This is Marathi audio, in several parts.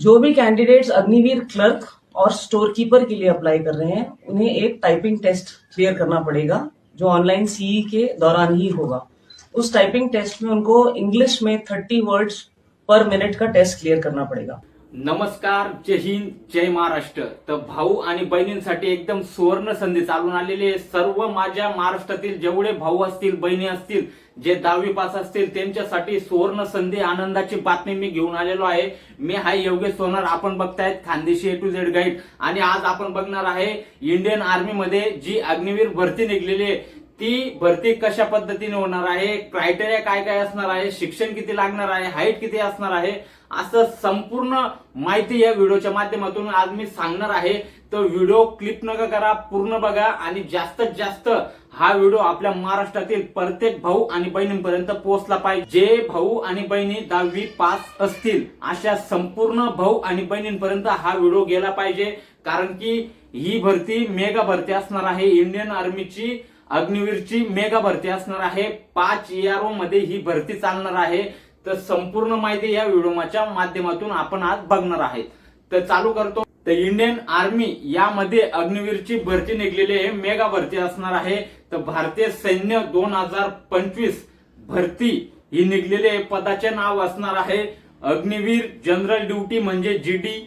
जो भी कैंडिडेट्स अग्निवीर क्लर्क और स्टोर कीपर के लिए अप्लाई कर रहे हैं, उन्हें एक टाइपिंग टेस्ट क्लियर करना पड़ेगा, जो ऑनलाइन सीई के दौरान ही होगा। उस टाइपिंग टेस्ट में उनको इंग्लिश में थर्टी वर्ड्स पर मिनट का टेस्ट क्लियर करना पड़ेगा। नमस्कार जय हिंद जय महाराष्ट्र. तर भाऊ आणि बहिणींसाठी एकदम सुवर्ण संधी चालून आलेली आहे. सर्व माझ्या महाराष्ट्रातील जेवढे भाऊ असतील बहिणी असतील जे दहावी पास असतील त्यांच्यासाठी सुवर्ण संधी आनंदाची बातमी मी घेऊन आलेलो आहे. मी हाय योगेश सोनार. आपण बघतायत Khandeshi A to Z guide आणि आज आपण बघणार आहे इंडियन आर्मीमध्ये जी अग्निवीर भरती निघलेली आहे. ती भरती कशा पद्धतीने होणार आहे क्रायटेरिया काय काय असणार आहे शिक्षण किती लागणार आहे हाईट किती असणार आहे असं संपूर्ण माहिती या व्हिडिओच्या माध्यमातून आज मी सांगणार आहे. तर व्हिडिओ क्लिप नका करा पूर्ण बघा आणि जास्तीत जास्त हा व्हिडिओ आपल्या महाराष्ट्रातील प्रत्येक भाऊ आणि बहिणींपर्यंत पोहोचला पाहिजे. जे भाऊ आणि बहिणी दहावी पास असतील अशा संपूर्ण भाऊ आणि बहिणींपर्यंत हा व्हिडिओ गेला पाहिजे. कारण की ही भरती मेगा भरती असणार आहे. इंडियन आर्मीची अग्निवीरची मेगा भरती असणार आहे. पाच ERO मध्ये ही भरती चालणार आहे. तर संपूर्ण माहिती या व्हिडिओच्या माध्यमातून आपण आज बघणार आहेत. तर चालू करतो. तर इंडियन आर्मी यामध्ये अग्निवीरची भरती निघलेली आहे. मेगा भरती असणार आहे. तर भारतीय सैन्य दोन हजार पंचवीस भरती ही निघलेली आहे. पदाचे नाव असणार आहे अग्निवीर जनरल ड्युटी म्हणजे जीडी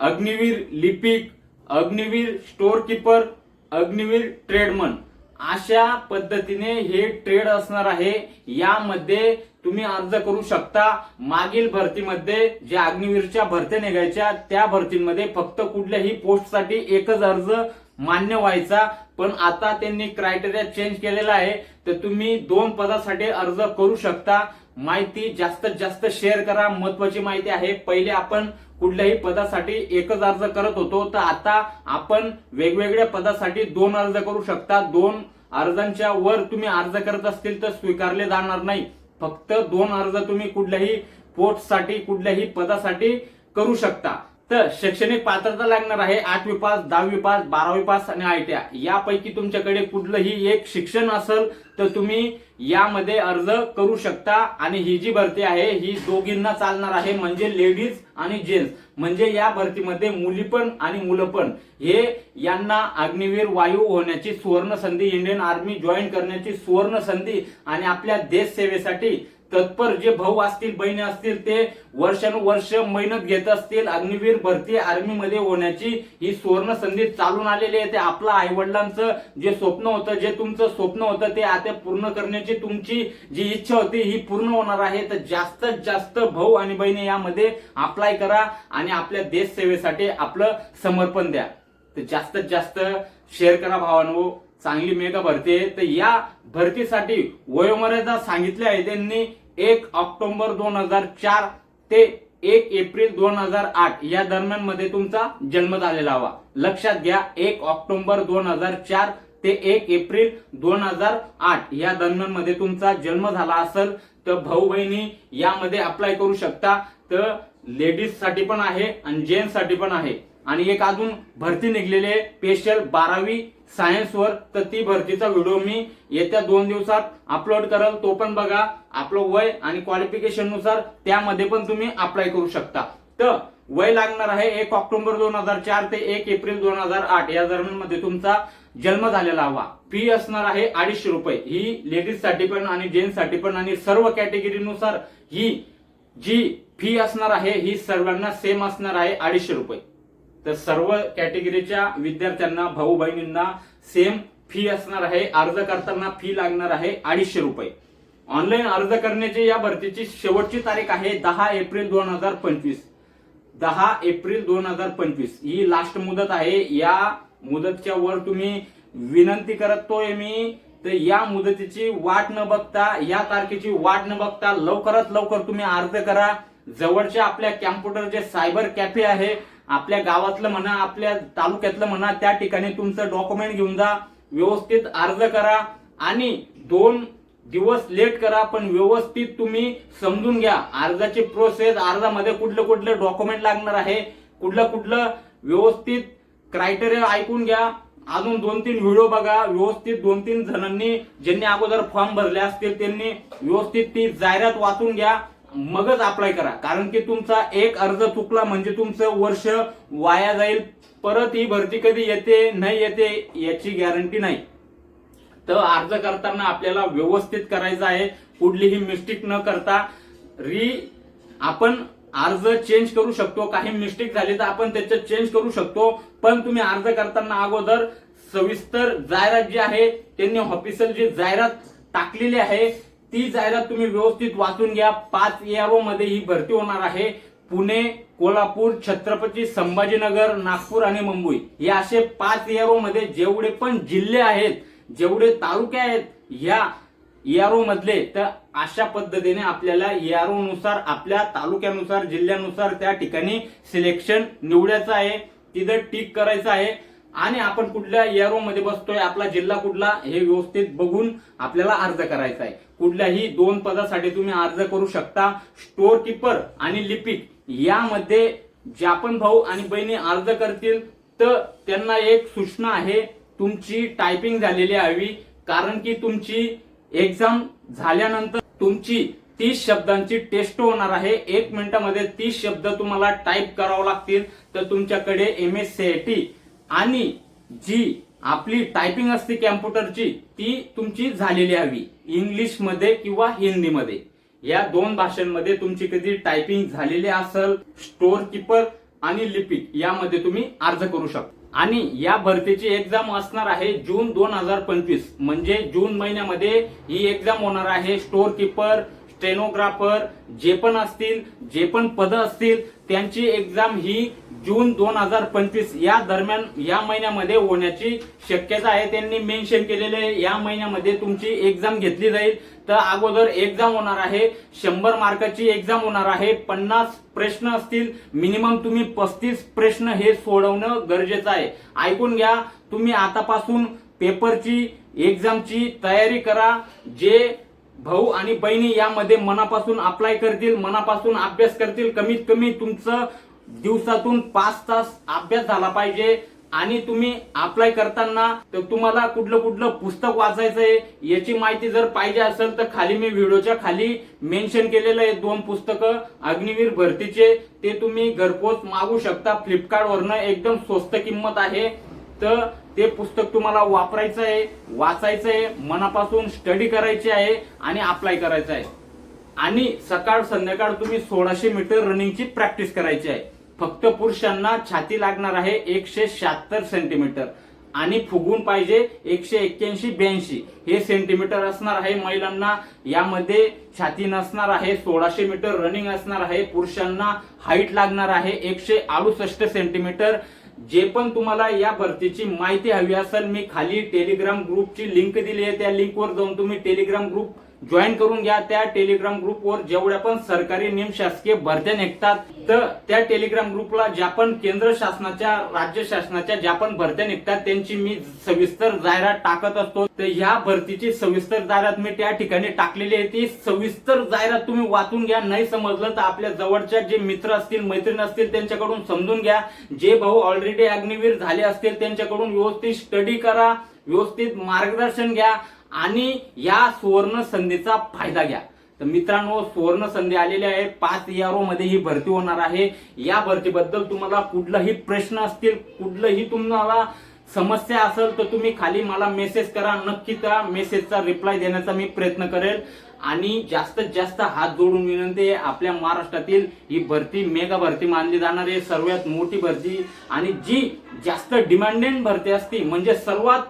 अग्निवीर लिपिक अग्निवीर स्टोरकीपर अग्निवीर ट्रेडमन. अशा पद्धतीने हे ट्रेड असणार आहे. यामध्ये तुम्ही अर्ज करू शकता. मागील भरतीमध्ये ज्या अग्निवीरच्या भरत्या निघायच्या त्या भरतीमध्ये फक्त कुठल्याही पोस्टसाठी एकच अर्ज मान्य व्हायचा. पण आता त्यांनी क्रायटेरिया चेंज केलेला आहे. तर तुम्ही दोन पदासाठी अर्ज करू शकता. माहिती जास्तीत जास्त शेअर करा. महत्वाची माहिती आहे पहिले आपण कुठल्याही पदासाठी एकच अर्ज करत होतो तर आता आपण वेगवेगळ्या पदासाठी दोन अर्ज करू शकता. दोन अर्जांच्या वर तुम्ही अर्ज करत असतील तर स्वीकारले जाणार नाही. फक्त दोन अर्ज तुम्ही कुठल्याही पोस्टसाठी कुठल्याही पदासाठी करू शकता. तर शैक्षणिक पात्रता लागणार आहे आठवी पास दहावी पास बारावी पास आणि आय टी आय. यापैकी तुमच्याकडे कुठलंही एक शिक्षण असेल तर तुम्ही यामध्ये अर्ज करू शकता. आणि ही जी भरती आहे ही दोघींना चालणार आहे म्हणजे लेडीज आणि जेंट्स. म्हणजे या भरतीमध्ये मुली पण आणि मुलं पण. हे यांना अग्निवीर वायू होण्याची सुवर्ण संधी इंडियन आर्मी जॉईन करण्याची सुवर्ण संधी आणि आपल्या देश सेवेसाठी तत्पर जे भाऊ असतील बहिणी असतील ते वर्षानुवर्ष मेहनत घेत असतील अग्निवीर भरती आर्मीमध्ये होण्याची ही सुवर्ण संधी चालून आलेली आहे. ते आपलं आई वडिलांचं जे स्वप्न होतं जे तुमचं स्वप्न होतं ते आता पूर्ण करण्याची तुमची जी इच्छा होती ही पूर्ण होणार आहे. तर जास्तीत जास्त भाऊ आणि बहिणी यामध्ये अप्लाय करा आणि आपल्या देश सेवेसाठी आपलं समर्पण द्या. तर जास्तीत जास्त शेअर करा भावांनो. चांगली मेगा भरती आहे तर या भरतीसाठी वयोमर्यादा सांगितली आहे त्यांनी एक ऑक्टोबर दोन हजार चार ते एक एप्रिल दोन हजार आठ. या दरम्यानमध्ये तुमचा जन्म झालेला हवा. लक्षात घ्या एक ऑक्टोबर दोन हजार चार ते एक एप्रिल दोन हजार आठ. या दरम्यानमध्ये तुमचा जन्म झाला असेल तर भाऊ बहिणी यामध्ये अप्लाय करू शकता. तर लेडीजसाठी पण आहे आणि जेंट्ससाठी पण आहे. आणि एक अजून भरती निघलेली आहे स्पेशल बारावी सायन्स वर तर ती भरतीचा व्हिडिओ मी येत्या दोन दिवसात अपलोड करल. तो पण बघा. आपलं वय आणि क्वालिफिकेशननुसार त्यामध्ये पण तुम्ही अप्लाय करू शकता. तर वय लागणार आहे एक ऑक्टोबर दोन हजार चार ते एक एप्रिल दोन हजार आठ. या दरम्यानमध्ये तुमचा जन्म झालेला हवा. फी असणार आहे अडीचशे रुपये. ही लेडीजसाठी पण आणि जेंट्ससाठी पण आणि सर्व कॅटेगरीनुसार ही जी फी असणार आहे ही सर्वांना सेम असणार आहे अडीचशे रुपये. तर सर्व कॅटेगरीच्या विद्यार्थ्यांना भाऊ बहिणींना सेम फी असणार आहे अर्ज करताना फी लागणार आहे अडीचशे रुपये. ऑनलाईन अर्ज करण्याची या भरतीची शेवटची तारीख आहे दहा एप्रिल दोन हजार पंचवीस. दहा एप्रिल दोन हजार पंचवीस. ही लास्ट मुदत आहे. या मुदतच्या वर तुम्ही विनंती करतोय मी तर या मुदतीची वाट न बघता या तारखेची वाट न बघता लवकरात लवकर तुम्ही अर्ज करा. जवळच्या आपल्या कॅम्प्युटर जे सायबर कॅफे आहे आपल्या गावातलं म्हणा आपल्या तालुक्यातलं म्हणा त्या ठिकाणी तुमचं डॉक्युमेंट घेऊन जा व्यवस्थित अर्ज करा आणि दोन दिवस लेट करा पण व्यवस्थित तुम्ही समजून घ्या. अर्जाची प्रोसेस अर्जामध्ये कुठलं कुठलं डॉक्युमेंट लागणार आहे कुठलं कुठलं व्यवस्थित क्रायटेरिया ऐकून घ्या. अजून दोन तीन व्हिडिओ बघा व्यवस्थित दोन तीन जणांनी ज्यांनी अगोदर फॉर्म भरले असतील त्यांनी व्यवस्थित ती जाहिरात वाचून घ्या. मगच अप्लाय करा. कारण की तुमचा एक अर्ज चुकला म्हणजे तुमचं वर्ष वाया जाईल. परत ही भरती कधी येते नाही येते याची गॅरंटी नाही. तर अर्ज करताना आपल्याला व्यवस्थित करायचं आहे. कुठलीही मिस्टेक न करता. री आपण अर्ज चेंज करू शकतो. काही मिस्टेक झाली तर आपण त्याच्यात चेंज करू शकतो. पण तुम्ही अर्ज करताना अगोदर सविस्तर जाहिरात जी आहे त्यांनी ऑफिशियल जी जाहिरात टाकलेली आहे ती जाहिरात तुम्ही व्यवस्थित वाचून घ्या. पाच एआरओ मध्ये ही भरती होणार आहे. पुणे कोल्हापूर छत्रपती संभाजीनगर नागपूर आणि मुंबई. हे असे पाच एआरओ मध्ये जेवढे पण जिल्हे आहेत जेवढे तालुके आहेत या एआरओ मधले तर अशा पद्धतीने आपल्याला एआरओ नुसार आपल्या तालुक्यानुसार जिल्ह्यानुसार त्या ठिकाणी सिलेक्शन निवडायचं आहे. तिथं टिक करायचं आहे. आणि आपण कुठल्या एअरोमध्ये मध्ये बसतोय आपला जिल्हा कुठला हे व्यवस्थित बघून आपल्याला अर्ज करायचा आहे. कुठल्याही दोन पदासाठी तुम्ही अर्ज करू शकता. स्टोअर किपर आणि लिपिक यामध्ये ज्यापण भाऊ आणि बहिणी अर्ज करतील तर त्यांना एक सूचना आहे. तुमची टायपिंग झालेली हवी कारण की तुमची एक्झाम झाल्यानंतर तुमची तीस शब्दांची टेस्ट होणार आहे. एक मिनिटामध्ये तीस शब्द तुम्हाला टाईप करावं लागतील. तर तुमच्याकडे एम एस सी टी आणि जी आपली टायपिंग असते कॅम्प्युटरची ती तुमची झालेली हवी. इंग्लिशमध्ये किंवा हिंदीमध्ये. या दोन भाषांमध्ये तुमची कधी टायपिंग झालेली असेल स्टोअर किपर आणि लिपिक यामध्ये तुम्ही अर्ज करू शकता. आणि या भरतीची एक्झाम असणार आहे जून दोन हजार पंचवीस. म्हणजे जून महिन्यामध्ये ही एक्झाम होणार आहे. स्टोअर किपर स्टेनोग्राफर जे पण असतील जे पण पद असतील त्यांची एक्झाम ही जून दोन हजार पंचवीस या दरम्यान या महिन्यामध्ये होण्याची शक्यता आहे. त्यांनी मेन्शन केलेले या महिन्यामध्ये तुमची एक्झाम घेतली जाईल. तर अगोदर एक्झाम होणार आहे. शंभर मार्काची एक्झाम होणार आहे. पन्नास प्रश्न असतील. मिनिमम तुम्ही पस्तीस प्रश्न हे सोडवणं गरजेचं आहे. ऐकून घ्या. तुम्ही आतापासून पेपरची एक्झामची तयारी करा. जे भाऊ आणि बहिणी यामध्ये मनापासून अप्लाय करतील मनापासून अभ्यास करतील कमीत कमी तुमचं दिवसातून पाच तास अभ्यास झाला पाहिजे आणि तुम्ही अप्लाय करताना तर तुम्हाला कुठलं कुठलं पुस्तक वाचायचं आहे याची माहिती जर पाहिजे असेल तर खाली मी व्हिडिओच्या खाली मेन्शन केलेलं आहे दोन पुस्तकं अग्निवीर भरतीचे. ते तुम्ही घरपोच मागू शकता. फ्लिपकार्ट वरनं एकदम स्वस्त किंमत आहे. तर ते पुस्तक तुम्हाला वापरायचं आहे वाचायचं आहे मनापासून स्टडी करायची आहे आणि अप्लाय करायचं आहे. आणि सकाळ संध्याकाळ तुम्ही सोळाशे मीटर रनिंगची प्रॅक्टिस करायची आहे. फक्त पुरुषांना छाती लागणार आहे एकशे शहात्तर सेंटीमीटर आणि फुगून पाहिजे एकशे एक्क्याऐंशी ब्याऐंशी. हे सेंटीमीटर असणार आहे महिलांना. यामध्ये छाती नसणार आहे सोळाशे मीटर रनिंग असणार आहे. पुरुषांना हाईट लागणार आहे एकशे अडुसष्ट सेंटीमीटर जे पण तुम्हाला या भरतीची माहिती हवी असेल मी खाली टेलिग्राम ग्रुपची लिंक दिली आहे. त्या लिंकवर जाऊन तुम्ही टेलिग्राम ग्रुप जॉईन करून घ्या त्या टेलिग्राम ग्रुपवर जेवढ्या पण सरकारी निम शासकीय भरत्या निघतात तर त्या टेलिग्राम ग्रुपला ज्या पण केंद्र शासनाच्या राज्य शासनाच्या ज्या पण भरत्या निघतात त्यांची मी सविस्तर जाहिरात टाकत असतो. तर ह्या भरतीची सविस्तर जाहिरात मी त्या ठिकाणी टाकलेली आहे. ती सविस्तर जाहिरात तुम्ही वाचून घ्या. नाही समजलं तर आपल्या जवळच्या जे मित्र असतील मैत्रीण असतील त्यांच्याकडून समजून घ्या. जे भाऊ ऑलरेडी अग्निवीर झाले असतील त्यांच्याकडून व्यवस्थित स्टडी करा. व्यवस्थित मार्गदर्शन घ्या. आणि या सुवर्ण संधीचा फायदा घ्या. तर मित्रांनो सुवर्ण संधी आलेली आहे. पाच यारो मध्ये ही भरती होणार आहे. या भरतीबद्दल तुम्हाला कुठलाही प्रश्न असतील कुठलंही तुम्हाला समस्या असेल तर तुम्ही खाली मला मेसेज करा. नक्की त्या मेसेजचा रिप्लाय देण्याचा मी प्रयत्न करेल. आणि जास्तीत जास्त हात जोडून विनंती आहे आपल्या महाराष्ट्रातील ही भरती मेगा भरती मानली जाणारी सर्वात मोठी भरती आणि जी जास्त डिमांडेड भरती असती म्हणजे सर्वात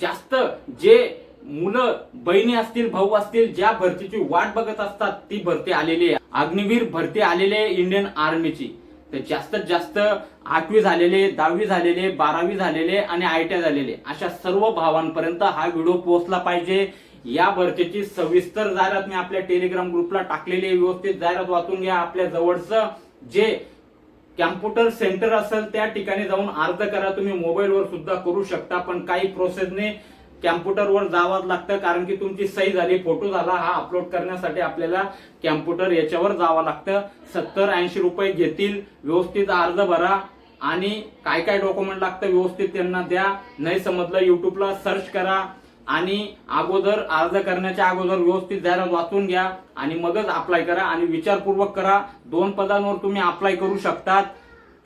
जास्त जे मुलं बहिणी असतील भाऊ असतील ज्या भरतीची वाट बघत असतात ती भरती आलेली आहे. अग्निवीर भरती आलेली आहे इंडियन आर्मीची. तर जास्तीत जास्त आठवी झालेले दहावी झालेले बारावी झालेले आणि आय टी झालेले. अशा सर्व भावांपर्यंत हा व्हिडिओ पोहोचला पाहिजे. या भरतीची सविस्तर जाहिरात मी आपल्या टेलिग्राम ग्रुपला टाकलेली आहे. व्यवस्थित जाहिरात वाचून घ्या आपल्या जवळचं. जे कॅम्प्युटर सेंटर असेल त्या ठिकाणी जाऊन अर्ज करा. तुम्ही मोबाईलवर सुद्धा करू शकता पण काही प्रोसेसने कॅम्प्युटरवर जावं लागतं कारण की तुमची सही झाली फोटो झाला हा अपलोड करण्यासाठी आपल्याला कॅम्प्युटर याच्यावर जावं लागतं. सत्तर ऐंशी रुपये घेतील व्यवस्थित अर्ज भरा आणि काय काय डॉक्युमेंट लागतं व्यवस्थित त्यांना द्या. नाही समजलं युट्यूबला सर्च करा आणि अगोदर अर्ज करण्याच्या अगोदर व्यवस्थित जाहिरात वाचून घ्या आणि मगच अप्लाय करा आणि विचारपूर्वक करा. दोन पदांवर तुम्ही अप्लाय करू शकतात.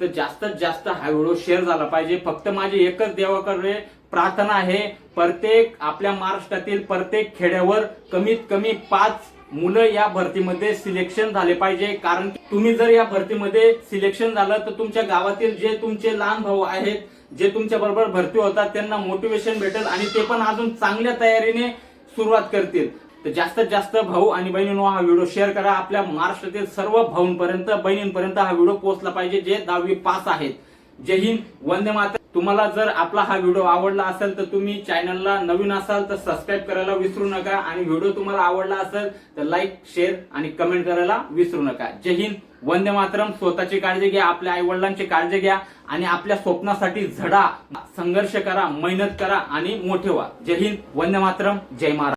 तर जास्तीत जास्त हा व्हिडिओ शेअर झाला पाहिजे. फक्त माझी एकच देवाकडे प्रार्थना आहे प्रत्येक आपल्या महाराष्ट्रातील प्रत्येक खेड्यावर कमीत कमी पाच मुलं या भरतीमध्ये सिलेक्शन झाले पाहिजे. कारण तुम्ही जर या भरतीमध्ये सिलेक्शन झालं तर तुमच्या गावातील जे तुमचे लहान भाऊ आहेत जे तुमच्या बरोबर भरती होतात त्यांना मोटिवेशन भेटेल आणि ते पण अजून चांगल्या तयारीने सुरुवात करतील. तर जास्तीत जास्त भाऊ आणि बहिणींनो हा व्हिडिओ शेअर करा. आपल्या महाराष्ट्रातील सर्व भाऊंपर्यंत बहिणींपर्यंत हा व्हिडिओ पोहोचला पाहिजे जे दहावी पास आहेत. जय हिंद वंदे मातर तुम्हाला जर आपला हा व्हिडिओ आवडला असेल तर तुम्ही चॅनलला नवीन असाल तर सबस्क्राईब करायला विसरू नका. आणि व्हिडिओ तुम्हाला आवडला असेल तर लाईक शेअर आणि कमेंट करायला विसरू नका. जय हिंद वंदे मातरम. स्वतःची काळजी घ्या आपल्या आई वडिलांची काळजी घ्या आणि आपल्या स्वप्नासाठी झडा. संघर्ष करा मेहनत करा आणि मोठे व्हा. जय हिंद वंदे मातरम. जय महाराज.